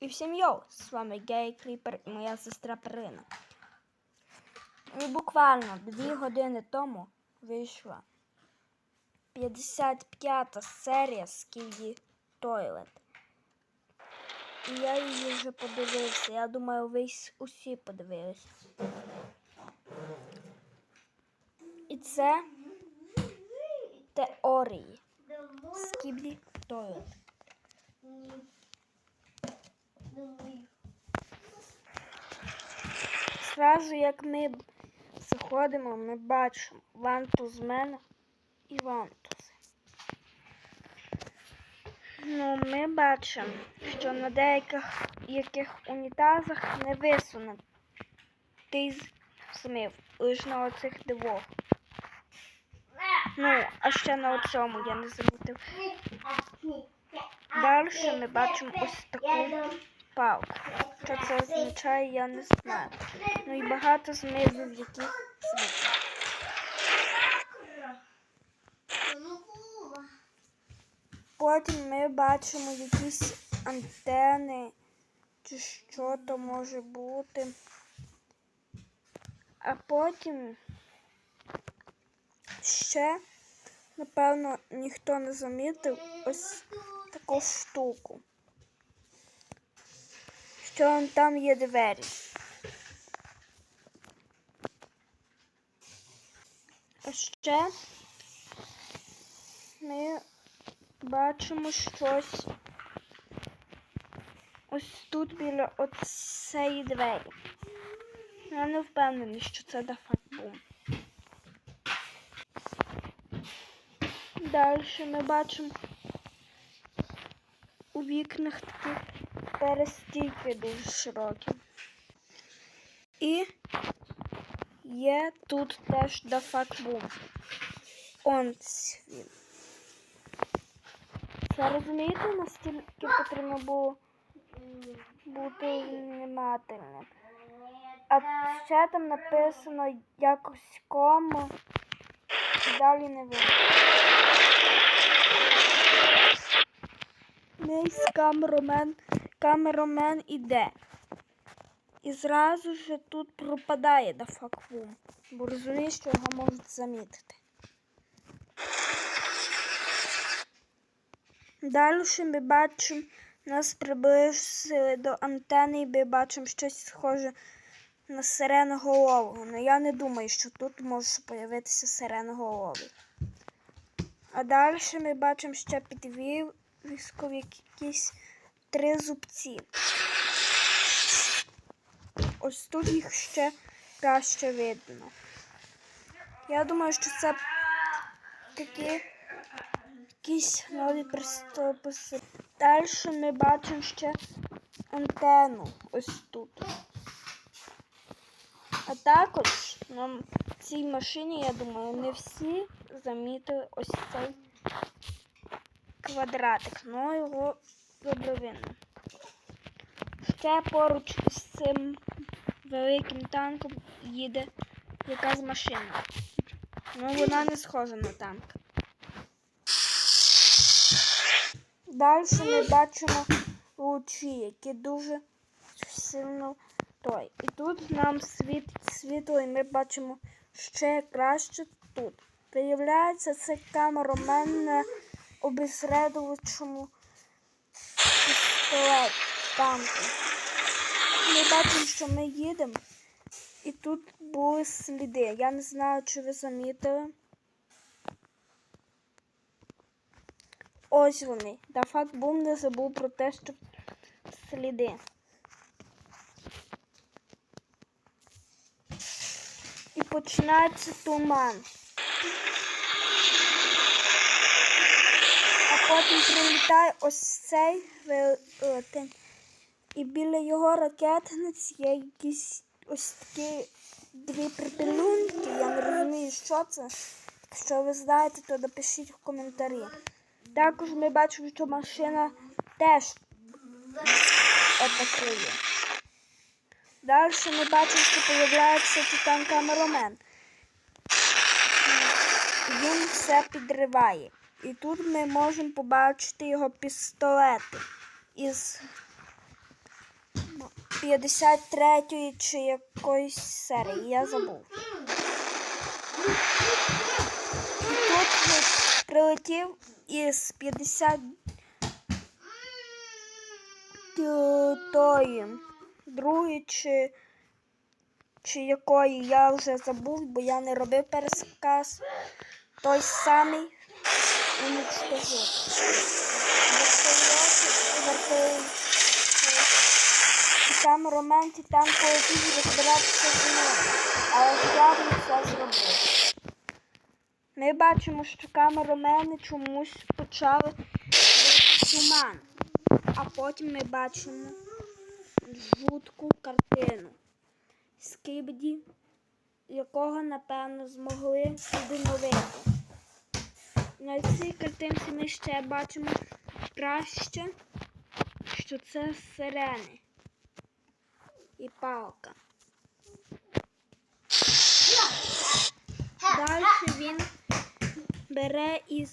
І всім йоу! З вами Гей Кліпер і моя сестра Перина. І буквально дві години тому вийшла 55-та серія Скіді Тойлет. І я її вже подивився. Я думаю, ви усі подивилися. І це теорії Скіді Тойлет. Зразу як ми заходимо, ми бачимо вантуз мене і вантузи. Ну, ми бачимо, що на деяких яких унітазах не висунутий змив, лише на оцих двох. Ну, а ще на оцьому я не замітив. Далі ми бачимо ось таку палку. Що це означає, я не знаю. Ну і багато які світять. Потім ми бачимо якісь антени, чи що то може бути. А потім ще, напевно, ніхто не замітив ось таку штуку. Що там є двері. А ще ми бачимо щось ось тут біля оцеї двері. Я не впевнений, що це дафакбум. Далі ми бачимо у вікнах такі перестійки дуже широкі. І є тут теж дафакбум. Он він. Це розумієте, настільки потрібно було бути внимательним. А ще там написано якось кома і далі не видно. Мейс камеромен, камеромен іде. І зразу ж тут пропадає дафаквум, бо розуміє, що його можуть замітити. Далі ми бачимо, нас приблизили до антени і ми бачимо щось схоже на сиреноголового. Але я не думаю, що тут може появитися сиреноголовий. А далі ми бачимо ще підвіску якісь три зубці. Ось тут їх ще краще видно. Я думаю, що це такі якісь нові пристописи. Далі ми бачимо ще антенну ось тут. А також на цій машині, я думаю, не всі замітили ось цей квадратик, ну його добре видно. Ще поруч з цим великим танком їде якась машина. Ну вона не схожа на танк. Далі ми бачимо лучі, які дуже сильно той. І тут нам світить світло, і ми бачимо ще краще тут. Виявляється, це камерамен на обезредувачому пістолет танку. Ми бачимо, що ми їдемо, і тут були сліди. Я не знаю, чи ви замітили. Ось вони. Дафак Бум не забув про те, що сліди. І починається туман. Потім прилітає ось цей велетень. І біля його ракетниць є якісь ось такі дві припелюнки. Я не розумію, що це. Якщо ви знаєте, то напишіть в коментарі. Також ми бачимо, що машина теж атакує. Далі ми бачимо, що з'являється титан камеромен. Він все підриває. І тут ми можемо побачити його пістолети із 53 чи якоїсь серії, я забув. І тут він прилетів із 50 т- тої другої чи, чи якої я вже забув, бо я не робив пересказ. Той самий уничтожив. Вертольот, вертольот, камерамен Титан полетів розбиратися з ним, але справді все зробив. Ми бачимо, що камерамени чомусь почали туман, а потім ми бачимо жутку картину Скибді, якого, напевно, змогли відновити. На цій картинці ми ще бачимо краще, що це сирени і палка. Далі він бере і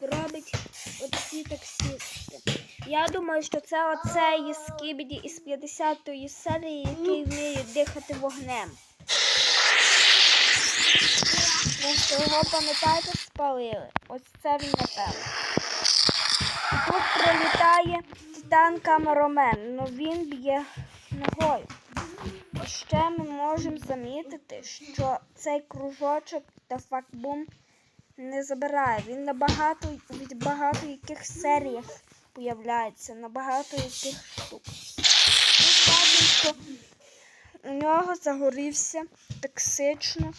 робить оці таксісти. Я думаю, що це оцей скібіді із 50-ї серії, який вміє дихати вогнем. Ви його пам'ятаєте, спалили. Ось це він напевно. Тут прилітає титан камеромен, але він б'є ногою. Ще ми можемо замітити, що цей кружочок та факбум не забирає. Він на багато, від багато яких серіях появляється, на багато яких штук. Тут бачимо, що у нього загорівся токсично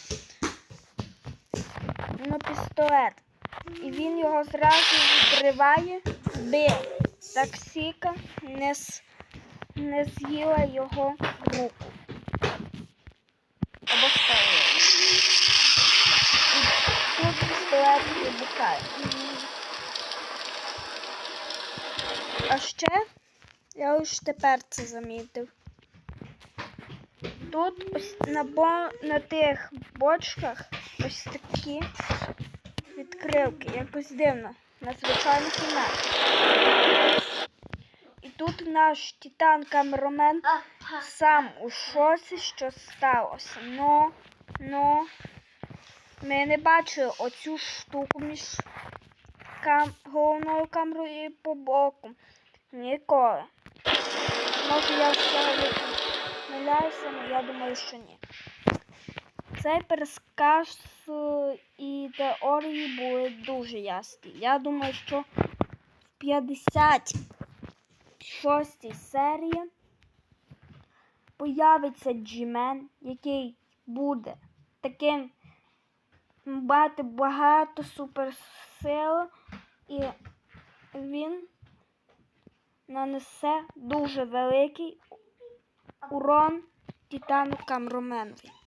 на пістолет. І він його зразу відриває, би таксіка не, не з'їла його руку. Або. І тут пістолет вибухає. А ще я ось тепер це замітив. Тут ось на, бо... на тих бочках ось такі відкривки, якось дивно, на звичайний кімнаті. І тут наш титан камерамен сам у шоці, що сталося. Но, но ми не бачили оцю штуку між кам... головною камерою і по боку. Ніколи. Може я все помиляюся, але я думаю, що ні. Цей пересказ і теорії були дуже ясні. Я думаю, що в 56 серії появиться Джімен, який буде таким мати багато суперсил, і він нанесе дуже великий урон Титану Камроменові.